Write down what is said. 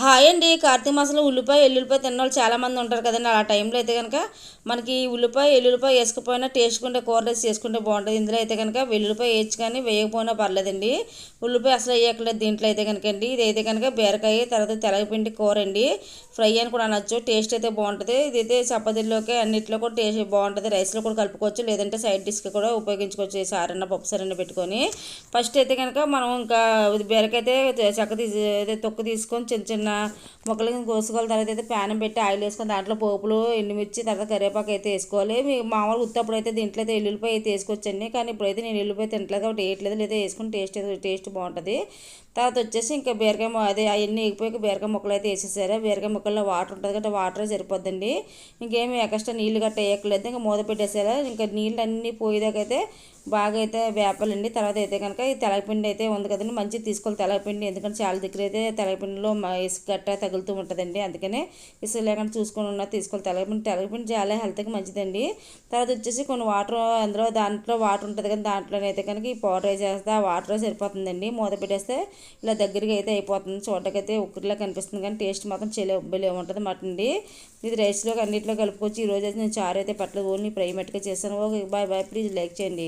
Hi అండి. కార్తీక మాసంలో ఉల్లిపాయ ఎల్లుల్లిపాయ తిన్న వాళ్ళు చాలామంది ఉంటారు కదండి. ఆ టైంలో అయితే కనుక మనకి ఉల్లిపాయ ఎల్లుల్లిపాయ వేసుకుపోయినా టేస్ట్ కూర రైస్ చేసుకుంటే బాగుంటుంది. ఇందులో అయితే కనుక వెల్లుల్లిపాయ వేయచ్చు కానీ వేయకపోయినా పర్లేదండి. ఉల్లిపాయ అసలు వేయక్కర్లేదు దీంట్లో అయితే కనుక అండి. ఇది అయితే కనుక బీరకాయ తర్వాత తెలగపిండి కూర అండి. ఫ్రై అని కూడా అనొచ్చు. టేస్ట్ అయితే బాగుంటుంది. ఇదైతే చపాతీల్లోకి అన్నింటిలో కూడా టేస్ట్ బాగుంటుంది. రైస్లో కూడా కలుపుకోవచ్చు. లేదంటే సైడ్ డిష్కి కూడా ఉపయోగించుకోవచ్చు. సారన్న పప్పు సారన్న పెట్టుకొని. ఫస్ట్ అయితే కనుక మనం ఇంకా బీరకాయ అయితే చక్క తీసి తొక్కు తీసుకొని చిన్న చిన్న చిన్న ముక్కలు కోసుకోవాలి. తర్వాత అయితే ప్యాన్ పెట్టి ఆయిల్ వేసుకొని దాంట్లో పోపులు ఎండుమిర్చి తర్వాత కరివేపాకు అయితే వేసుకోవాలి. మీ మామూలు ఉత్తప్పుడు అయితే దీంట్లో అయితే ఎల్లుల్లిపాయ అయితే వేసుకోవచ్చండి. కానీ ఇప్పుడైతే నేను ఎల్లుల్లిపాయ తింటలేదు కాబట్టి వేయట్లేదు. లేదా వేసుకుని టేస్ట్ టేస్ట్ బాగుంటుంది. తర్వాత వచ్చేసి ఇంకా బీరకాయ అదే అవన్నీ ఎగిపోయి బీరకాయ ముక్కలు అయితే వేసేసారు. బీరకాయ ముక్కల్లో వాటర్ ఉంటుంది కాబట్టి వాటర్ సరిపోద్దండి. ఇంకేమి ఎక్స్ట్రా నీళ్ళు గట్ట వేయక్కర్లేదు. ఇంకా మూత పెట్టేసారు ఇంకా నీళ్ళు అన్నీ పోయేదాకైతే బాగా అయితే వేపాలండి. తర్వాత అయితే కనుక ఈ తెలగపిండి అయితే ఉంది కదండి. మంచిగా తీసుకోవాలి తెలగపిండి ఎందుకంటే చాలా దగ్గర అయితే తెలగపిండిలో ఇసుక గట్ట తగులుతూ ఉంటుందండి. అందుకనే ఇసుక లేకుండా చూసుకొని ఉన్న తీసుకోవాలి. తెలగపిండి తెలగపిండి చాలా హెల్త్కి మంచిదండి. తర్వాత వచ్చేసి కొన్ని వాటర్ అందులో దాంట్లో వాటర్ ఉంటుంది కదా దాంట్లోనైతే కనుక ఈ పౌడర్ వేసేస్తే ఆ వాటర్ సరిపోతుందండి. మూత పెట్టేస్తే ఇలా దగ్గరికి అయితే అయిపోతుంది. చూడకైతే ఉక్కురిలా కనిపిస్తుంది కానీ టేస్ట్ మాత్రం చెలే బలే ఉంటుంది మటండి ఇది రైస్లో అన్నింటిలో కలుపుకొచ్చి ఈరోజు అయితే నేను చారు అయితే పట్టలేదు. ఓన్లీ ఫ్రై మట్టుగా చేస్తాను okay bye bye. Please like చేయండి.